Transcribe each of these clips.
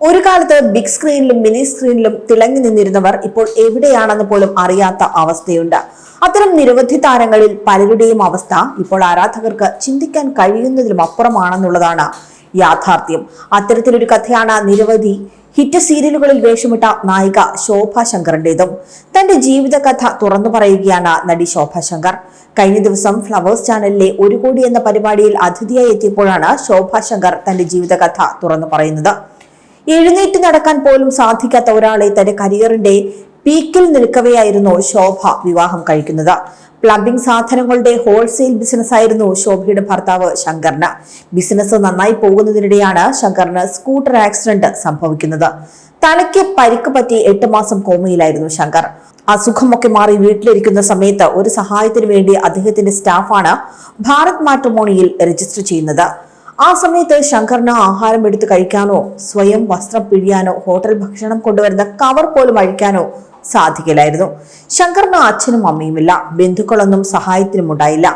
ഒരു കാലത്ത് big സ്ക്രീനിലും mini സ്ക്രീനിലും തിളങ്ങി നിന്നിരുന്നവർ ഇപ്പോൾ എവിടെയാണെന്ന് പോലും അറിയാത്ത അവസ്ഥയുണ്ട്. അത്തരം നിരവധി താരങ്ങളിൽ പലരുടെയും അവസ്ഥ ഇപ്പോൾ ആരാധകർക്ക് ചിന്തിക്കാൻ കഴിയുന്നതിലും അപ്പുറമാണെന്നുള്ളതാണ് യാഥാർത്ഥ്യം. അത്തരത്തിലൊരു കഥയാണ് നിരവധി ഹിറ്റ് സീരിയലുകളിൽ വേഷമിട്ട നായിക ശോഭ ശങ്കറിന്റേതും. തന്റെ ജീവിതകഥ തുറന്നു പറയുകയാണ് നടി ശോഭ ശങ്കർ. കഴിഞ്ഞ ദിവസം ഫ്ലവേഴ്സ് ചാനലിലെ ഒരു കോടി എന്ന പരിപാടിയിൽ അതിഥിയായി എത്തിയപ്പോഴാണ് ശോഭ ശങ്കർ തന്റെ ജീവിതകഥ തുറന്നു പറയുന്നത്. എഴുന്നേറ്റ് നടക്കാൻ പോലും സാധിക്കാത്ത ഒരാളെ തന്റെ കരിയറിന്റെ പീക്കിൽ നിൽക്കവെയായിരുന്നു ശോഭ വിവാഹം കഴിക്കുന്നത്. പ്ലംബിംഗ് സാധനങ്ങളുടെ ഹോൾസെയിൽ ബിസിനസ് ആയിരുന്നു ശോഭയുടെ ഭർത്താവ് ശങ്കറിന്. ബിസിനസ് നന്നായി പോകുന്നതിനിടെയാണ് ശങ്കറിന് സ്കൂട്ടർ ആക്സിഡന്റ് സംഭവിക്കുന്നത്. തലയ്ക്ക് പരിക്ക് പറ്റി എട്ട് മാസം കോമയിലായിരുന്നു ശങ്കർ. അസുഖമൊക്കെ മാറി വീട്ടിലിരിക്കുന്ന സമയത്ത് ഒരു സഹായത്തിന് വേണ്ടി അദ്ദേഹത്തിന്റെ സ്റ്റാഫാണ് ഭാരത് മാട്രിമോണിയിൽ രജിസ്റ്റർ ചെയ്യുന്നത്. ആ സമയത്ത് ശങ്കറിന് ആഹാരം എടുത്ത് കഴിക്കാനോ സ്വയം വസ്ത്രം പിഴിയാനോ ഹോട്ടൽ ഭക്ഷണം കൊണ്ടുവരുന്ന കവർ പോലും അഴിക്കാനോ സാധിക്കില്ലായിരുന്നു. ശങ്കറിന് അച്ഛനും അമ്മയുമില്ല. ബന്ധുക്കളൊന്നും സഹായത്തിനും ഉണ്ടായില്ല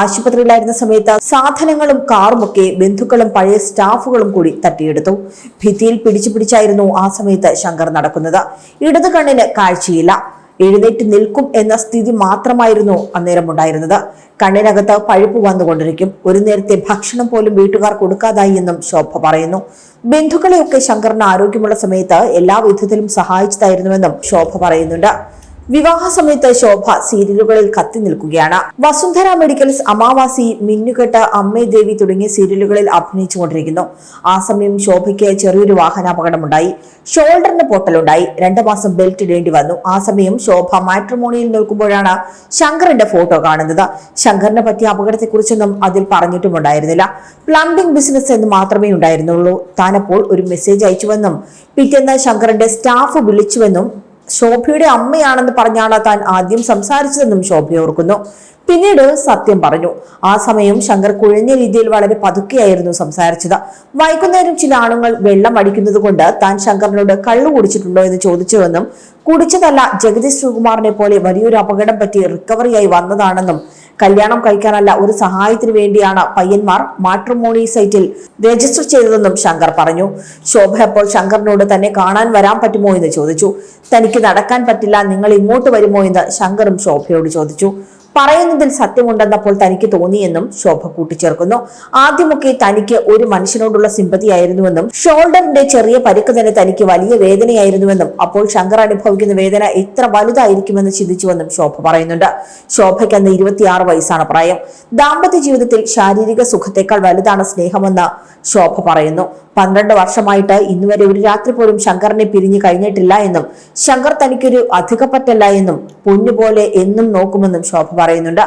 ആശുപത്രിയിലായിരുന്ന സമയത്ത് സാധനങ്ങളും കാറുമൊക്കെ ബന്ധുക്കളും പഴയ സ്റ്റാഫുകളും കൂടി തട്ടിയെടുത്തു. ഭിത്തിയിൽ പിടിച്ചു പിടിച്ചായിരുന്നു ആ സമയത്ത് ശങ്കർ നടക്കുന്നത്. ഇടതു കണ്ണിന് കാഴ്ചയില്ല. എഴുന്നേറ്റ് നിൽക്കും എന്ന സ്ഥിതി മാത്രമായിരുന്നു അന്നേരം ഉണ്ടായിരുന്നത്. കണ്ണിനകത്ത് പഴുപ്പ് വന്നുകൊണ്ടിരിക്കും. ഒരു നേരത്തെ ഭക്ഷണം പോലും വീട്ടുകാർ കൊടുക്കാതായി എന്നും ശോഭ പറയുന്നു. ബന്ധുക്കളെയൊക്കെ ശങ്കറിന് ആരോഗ്യമുള്ള സമയത്ത് എല്ലാ വിധത്തിലും സഹായിച്ചതായിരുന്നുവെന്നും ശോഭ പറയുന്നുണ്ട്. വിവാഹ സമയത്ത് ശോഭ സീരിയലുകളിൽ കത്തി നിൽക്കുകയാണ്. വസുന്ധര മെഡിക്കൽസ് അമാവാസി മിന്നുകെട്ട് അമ്മേ ദേവി തുടങ്ങിയ സീരിയലുകളിൽ അഭിനയിച്ചുകൊണ്ടിരിക്കുന്നു. ആ സമയം ശോഭയ്ക്ക് ചെറിയൊരു വാഹനാപകടമുണ്ടായി. ഷോൾഡറിന് പൊട്ടലുണ്ടായി. രണ്ടു മാസം ബെൽറ്റ് ഇടേണ്ടി വന്നു. ആ സമയം ശോഭ മാട്രിമോണിയിൽ നിൽക്കുമ്പോഴാണ് ശങ്കറിന്റെ ഫോട്ടോ കാണുന്നത്. ശങ്കറിനെ പറ്റിയ അപകടത്തെക്കുറിച്ചൊന്നും അതിൽ പറഞ്ഞിട്ടുമുണ്ടായിരുന്നില്ല. പ്ലംബിംഗ് ബിസിനസ് എന്ന് മാത്രമേ ഉണ്ടായിരുന്നുള്ളൂ. താനപ്പോൾ ഒരു മെസ്സേജ് അയച്ചുവെന്നും പിറ്റേന്ന് ശങ്കറിന്റെ സ്റ്റാഫ് വിളിച്ചുവെന്നും ശോഭയുടെ അമ്മയാണെന്ന് പറഞ്ഞാണ് താൻ ആദ്യം സംസാരിച്ചതെന്നും ശോഭ ഓർക്കുന്നു. പിന്നീട് സത്യം പറഞ്ഞു. ആ സമയം ശങ്കർ കുഴഞ്ഞ രീതിയിൽ വളരെ പതുക്കെയായിരുന്നു സംസാരിച്ചത്. വൈകുന്നേരം ചില ആണുങ്ങൾ വെള്ളം അടിക്കുന്നത് കൊണ്ട് താൻ ശങ്കറിനോട് കള്ളു കുടിച്ചിട്ടുണ്ടോ എന്ന് ചോദിച്ചുവെന്നും കുടിച്ചതല്ല ജഗദീഷ് ശ്രീകുമാറിനെ പോലെ വലിയൊരു അപകടം പറ്റി റിക്കവറിയായി വന്നതാണെന്നും കല്യാണം കഴിക്കാനല്ല ഒരു സഹായത്തിന് വേണ്ടിയാണ് പയ്യന്മാർ മാട്രിമോണി സൈറ്റിൽ രജിസ്റ്റർ ചെയ്തതെന്നും ശങ്കർ പറഞ്ഞു. ശോഭ അപ്പോൾ ശങ്കറിനോട് തന്നെ കാണാൻ വരാൻ പറ്റുമോ എന്ന് ചോദിച്ചു. തനിക്ക് നടക്കാൻ പറ്റില്ല നിങ്ങൾ ഇങ്ങോട്ട് വരുമോ എന്ന് ശങ്കറും ശോഭയോട് ചോദിച്ചു. പറയുന്നതിൽ സത്യമുണ്ടെന്നപ്പോൾ തനിക്ക് തോന്നിയെന്നും ശോഭ കൂട്ടിച്ചേർക്കുന്നു. ആദ്യമൊക്കെ തനിക്ക് ഒരു മനുഷ്യനോടുള്ള സിമ്പതിയായിരുന്നുവെന്നും ഷോൾഡറിന്റെ ചെറിയ പരിക്ക് തന്നെ തനിക്ക് വലിയ വേദനയായിരുന്നുവെന്നും അപ്പോൾ ശങ്കർ അനുഭവിക്കുന്ന വേദന എത്ര വലുതായിരിക്കുമെന്ന് ചിന്തിച്ചുവെന്നും ശോഭ പറയുന്നുണ്ട്. ശോഭയ്ക്ക് അന്ന് ഇരുപത്തിയാറ് വയസ്സാണ് പ്രായം. ദാമ്പത്യ ജീവിതത്തിൽ ശാരീരിക സുഖത്തേക്കാൾ വലുതാണ് സ്നേഹമെന്ന് ശോഭ പറയുന്നു. പന്ത്രണ്ട് വർഷമായിട്ട് ഇന്നുവരെ ഒരു രാത്രി പോലും ശങ്കറിനെ പിരിഞ്ഞു കഴിഞ്ഞിട്ടില്ല എന്നും ശങ്കർ തനിക്കൊരു അധികപ്പറ്റല്ല എന്നും പൊന്നുപോലെ എന്നും നോക്കുമെന്നും ശോഭ പറയുന്നുണ്ട്.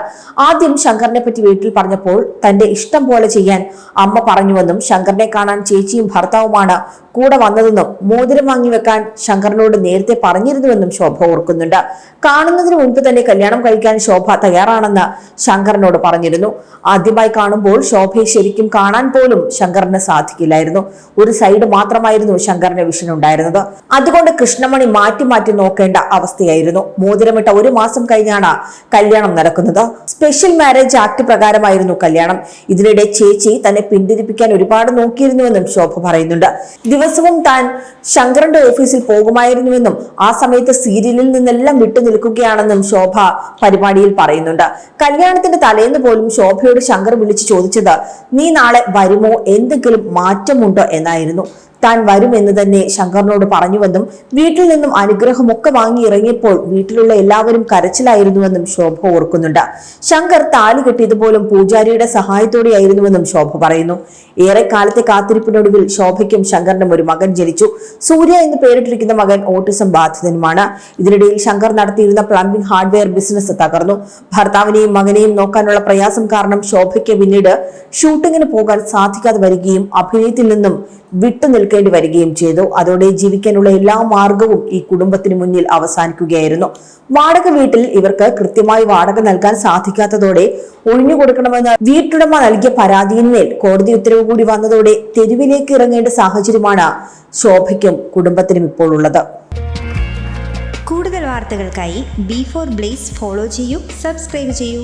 ആദ്യം ശങ്കറിനെ പറ്റി വീട്ടിൽ പറഞ്ഞപ്പോൾ തന്റെ ഇഷ്ടം പോലെ ചെയ്യാൻ അമ്മ പറഞ്ഞുവെന്നും ശങ്കറിനെ കാണാൻ ചേച്ചിയും ഭർത്താവുമാണ് കൂടെ വന്നതെന്നും മോതിരം വാങ്ങി വെക്കാൻ ശങ്കറിനോട് നേരത്തെ പറഞ്ഞിരുന്നുവെന്നും ശോഭ ഓർക്കുന്നുണ്ട്. കാണുന്നതിന് മുൻപ് തന്നെ കല്യാണം കഴിക്കാൻ ശോഭ തയ്യാറാണെന്ന് ശങ്കറിനോട് പറഞ്ഞിരുന്നു. ആദ്യമായി കാണുമ്പോൾ ശോഭയെ ശരിക്കും കാണാൻ പോലും ശങ്കറിന് സാധിക്കില്ലായിരുന്നു. ഒരു സൈഡ് മാത്രമായിരുന്നു ശങ്കറിന്റെ വിഷൻ ഉണ്ടായിരുന്നത്. അതുകൊണ്ട് കൃഷ്ണമണി മാറ്റി മാറ്റി നോക്കേണ്ട അവസ്ഥയായിരുന്നു. മോതിരമിട്ട ഒരു മാസം കഴിഞ്ഞാണ് കല്യാണം നടക്കുന്നത്. സ്പെഷ്യൽ മാരേജ് ആക്ട് പ്രകാരമായിരുന്നു കല്യാണം. ഇതിനിടെ ചേച്ചി തന്നെ പിന്തിരിപ്പിക്കാൻ ഒരുപാട് നോക്കിയിരുന്നുവെന്നും ശോഭ പറയുന്നുണ്ട്. ദിവസവും താൻ ശങ്കറിന്റെ ഓഫീസിൽ പോകുമായിരുന്നുവെന്നും ആ സമയത്ത് സീരിയലിൽ നിന്നെല്ലാം വിട്ടു നിൽക്കുകയാണെന്നും ശോഭ പരിപാടിയിൽ പറയുന്നുണ്ട്. കല്യാണത്തിന്റെ തലേന്ന് പോലും ശോഭയോട് ശങ്കർ വിളിച്ചു ചോദിച്ചത് നീ നാളെ വരുമോ? എന്തെങ്കിലും മാറ്റമുണ്ടോ? എന്നായിരുന്നു താൻ വരുമെന്ന് തന്നെ ശങ്കറിനോട് പറഞ്ഞുവെന്നും വീട്ടിൽ നിന്നും അനുഗ്രഹമൊക്കെ വാങ്ങി ഇറങ്ങിയപ്പോൾ വീട്ടിലുള്ള എല്ലാവരും കരച്ചിലായിരുന്നുവെന്നും ശോഭ ഓർക്കുന്നുണ്ട്. ശങ്കർ താലി കെട്ടിയതുപോലും പൂജാരിയുടെ സഹായത്തോടെയായിരുന്നുവെന്നും ശോഭ പറയുന്നു. ഏറെ കാലത്തെ കാത്തിരിപ്പിനൊടുവിൽ ശോഭയ്ക്കും ശങ്കറിനും ഒരു മകൻ ജനിച്ചു. സൂര്യ എന്ന് പേരിട്ടിരിക്കുന്ന മകൻ ഓട്ടിസം ബാധിതനുമാണ്. ഇതിനിടയിൽ ശങ്കർ നടത്തിയിരുന്ന പ്ലംബിംഗ് ഹാർഡ്വെയർ ബിസിനസ് തകർന്നു. ഭർത്താവിനെയും മകനെയും നോക്കാനുള്ള പ്രയാസം കാരണം ശോഭയ്ക്ക് പിന്നീട് ഷൂട്ടിങ്ങിന് പോകാൻ സാധിക്കാതെ വരികയും അഭിനയത്തിൽ നിന്നും വിട്ടു നിൽക്കേണ്ടി വരികയും ചെയ്തു. അതോടെ ജീവിക്കാനുള്ള എല്ലാ മാർഗവും ഈ കുടുംബത്തിന് മുന്നിൽ അവസാനിക്കുകയായിരുന്നു. വാടക വീട്ടിൽ ഇവർക്ക് കൃത്യമായി വാടക നൽകാൻ സാധിക്കാത്തതോടെ ഒഴിഞ്ഞു കൊടുക്കണമെന്ന് വീട്ടുടമ നൽകിയ പരാതിയിന്മേൽ കോടതി ഉത്തരവ് കൂടി വന്നതോടെ തെരുവിലേക്ക് ഇറങ്ങേണ്ട സാഹചര്യമാണ് ശോഭയ്ക്കും കുടുംബത്തിനും ഇപ്പോൾ ഉള്ളത് കൂടുതൽ വാർത്തകൾക്കായി ബി ഫോർ ബ്ലേസ് ഫോളോ ചെയ്യൂ സബ്സ്ക്രൈബ് ചെയ്യൂ.